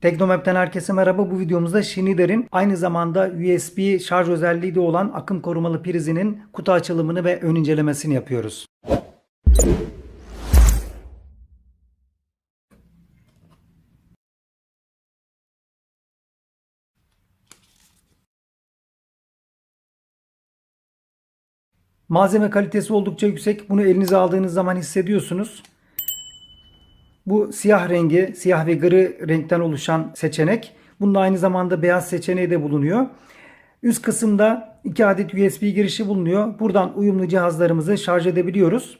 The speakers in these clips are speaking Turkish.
Teknomap'ten herkese merhaba. Bu videomuzda Schneider'in aynı zamanda USB şarj özelliği de olan akım korumalı prizinin kutu açılımını ve ön incelemesini yapıyoruz. Malzeme kalitesi oldukça yüksek. Bunu elinize aldığınız zaman hissediyorsunuz. Bu siyah rengi, siyah ve gri renkten oluşan seçenek. Bunda aynı zamanda beyaz seçeneği de bulunuyor. Üst kısımda 2 adet USB girişi bulunuyor. Buradan uyumlu cihazlarımızı şarj edebiliyoruz.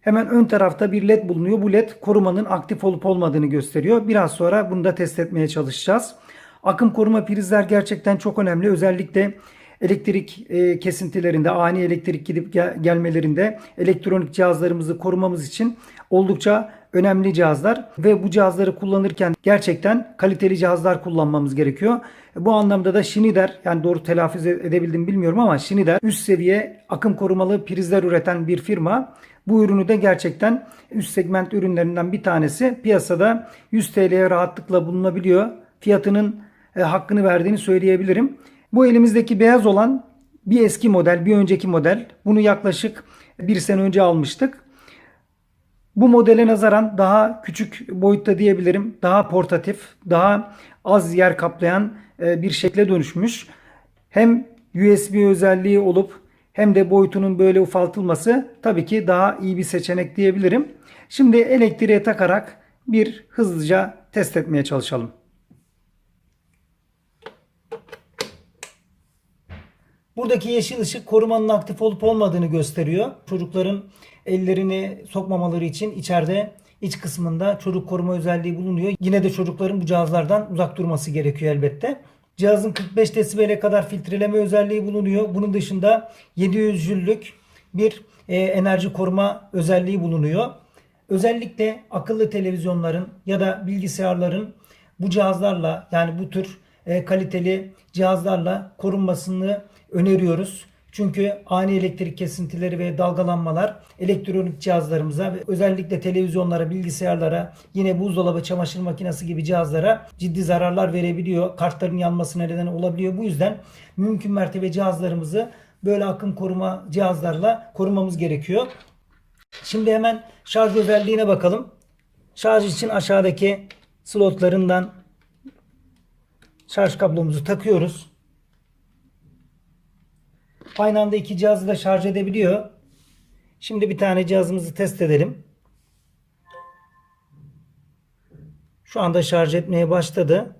Hemen ön tarafta bir led bulunuyor. Bu led korumanın aktif olup olmadığını gösteriyor. Biraz sonra bunu da test etmeye çalışacağız. Akım koruma prizler gerçekten çok önemli. Özellikle elektrik e, kesintilerinde, ani elektrik gidip gel- gelmelerinde elektronik cihazlarımızı korumamız için oldukça önemli cihazlar ve bu cihazları kullanırken gerçekten kaliteli cihazlar kullanmamız gerekiyor. Bu anlamda da Schneider yani doğru telaffuz edebildim bilmiyorum ama Schneider üst seviye akım korumalı prizler üreten bir firma. Bu ürünü de gerçekten üst segment ürünlerinden bir tanesi. Piyasada 100 TL'ye rahatlıkla bulunabiliyor. Fiyatının e, hakkını verdiğini söyleyebilirim. Bu elimizdeki beyaz olan bir eski model, bir önceki model. Bunu yaklaşık bir sene önce almıştık. Bu modele nazaran daha küçük boyutta diyebilirim. Daha portatif, daha az yer kaplayan e, bir şekle dönüşmüş. Hem USB özelliği olup hem de boyutunun böyle ufaltılması tabii ki daha iyi bir seçenek diyebilirim. Şimdi elektriğe takarak bir hızlıca test etmeye çalışalım. Buradaki yeşil ışık korumanın aktif olup olmadığını gösteriyor. Çocukların ellerini sokmamaları için içeride iç kısmında çocuk koruma özelliği bulunuyor. Yine de çocukların bu cihazlardan uzak durması gerekiyor elbette. Cihazın 45 desibele kadar filtreleme özelliği bulunuyor. Bunun dışında 700 jüllük bir e, enerji koruma özelliği bulunuyor. Özellikle akıllı televizyonların ya da bilgisayarların bu cihazlarla yani bu tür kaliteli cihazlarla korunmasını öneriyoruz. Çünkü ani elektrik kesintileri ve dalgalanmalar elektronik cihazlarımıza ve özellikle televizyonlara, bilgisayarlara, yine buzdolabı, çamaşır makinesi gibi cihazlara ciddi zararlar verebiliyor. Kartların yanmasına neden olabiliyor. Bu yüzden mümkün mertebe cihazlarımızı böyle akım koruma cihazlarla korumamız gerekiyor. Şimdi hemen şarj özelliğine bakalım. Şarj için aşağıdaki slotlarından şarj kablomuzu takıyoruz. Aynı anda iki cihazı da şarj edebiliyor. Şimdi bir tane cihazımızı test edelim. Şu anda şarj etmeye başladı.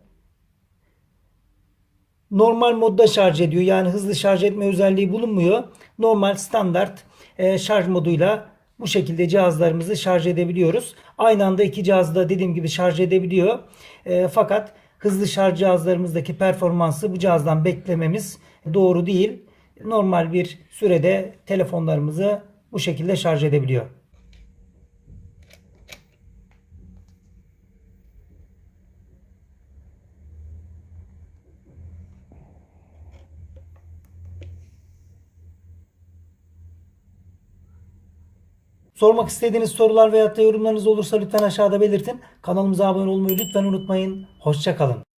Normal modda şarj ediyor. Yani hızlı şarj etme özelliği bulunmuyor. Normal standart e, şarj moduyla bu şekilde cihazlarımızı şarj edebiliyoruz. Aynı anda iki cihazı da dediğim gibi şarj edebiliyor. E, fakat hızlı şarj cihazlarımızdaki performansı bu cihazdan beklememiz doğru değil. Normal bir sürede telefonlarımızı bu şekilde şarj edebiliyor. Sormak istediğiniz sorular veyahut da yorumlarınız olursa lütfen aşağıda belirtin. Kanalımıza abone olmayı lütfen unutmayın. Hoşçakalın.